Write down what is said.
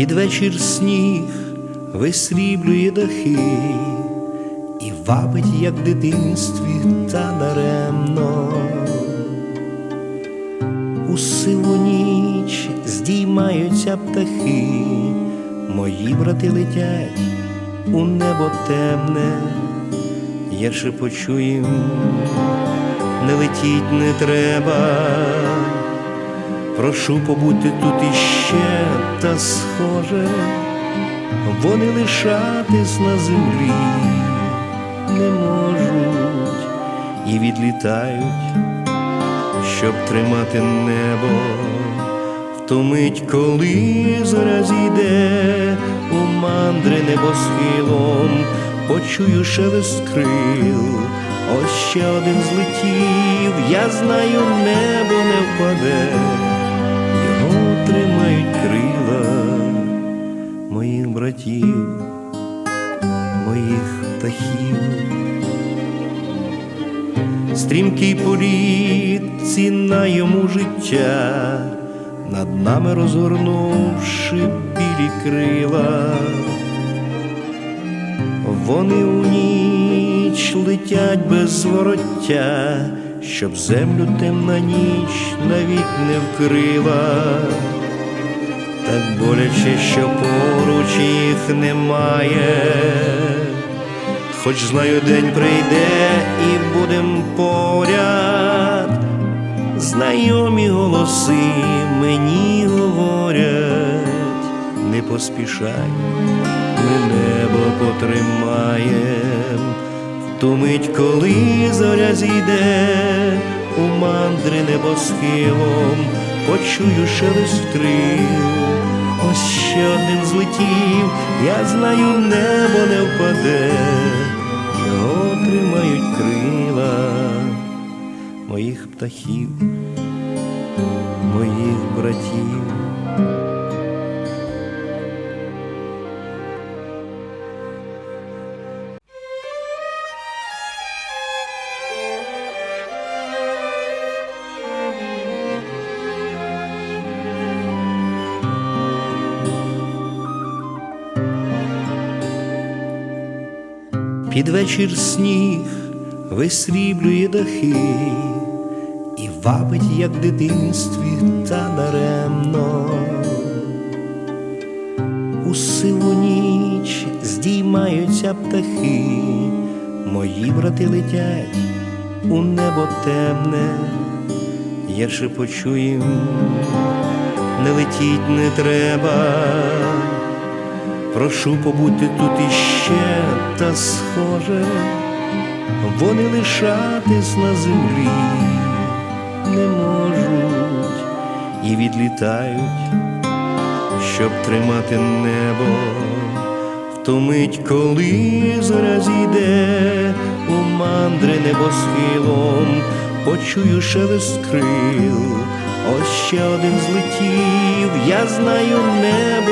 Під вечір сніг висріблює дахи і вабить, як в дитинстві, та даремно. У сиву ніч здіймаються птахи, мої брати летять у небо темне, я шепочу їм, не летіть не треба. Прошу побути тут іще, та схоже, вони лишатись на землі не можуть і відлітають, щоб тримати небо в ту мить, коли зоря зійде у мандри небосхилом, почую шелест крил. Ось ще один злетів, я знаю, небо не впаде, птахів. Стрімкий політ, ціна йому життя, над нами розгорнувши білі крила. Вони у ніч летять без звороття, щоб землю темна ніч навік не вкрила. Так боляче, що поруч їх немає, хоч знаю, день прийде і будем поряд. Знайомі голоси мені говорять, не поспішай ми небо потримаєм, в ту мить, коли зоря зійде, у мандри небосхилом, почую шелест крил. Ось ще один злетів, я знаю, небо не впаде, його тримають крила моїх птахів, моїх братів. Під вечір сніг висріблює дахи і вабить, як в дитинстві, та даремно. У сиву ніч здіймаються птахи, мої брати летять у небо темне, я шепочу їм, не летіть не треба. Прошу побути тут іще, та схоже, вони лишатись на землі не можуть і відлітають, щоб тримати небо в ту мить, коли зоря зійде у мандри небосхилом, почую шелест крил. Ось ще один злетів, я знаю, небо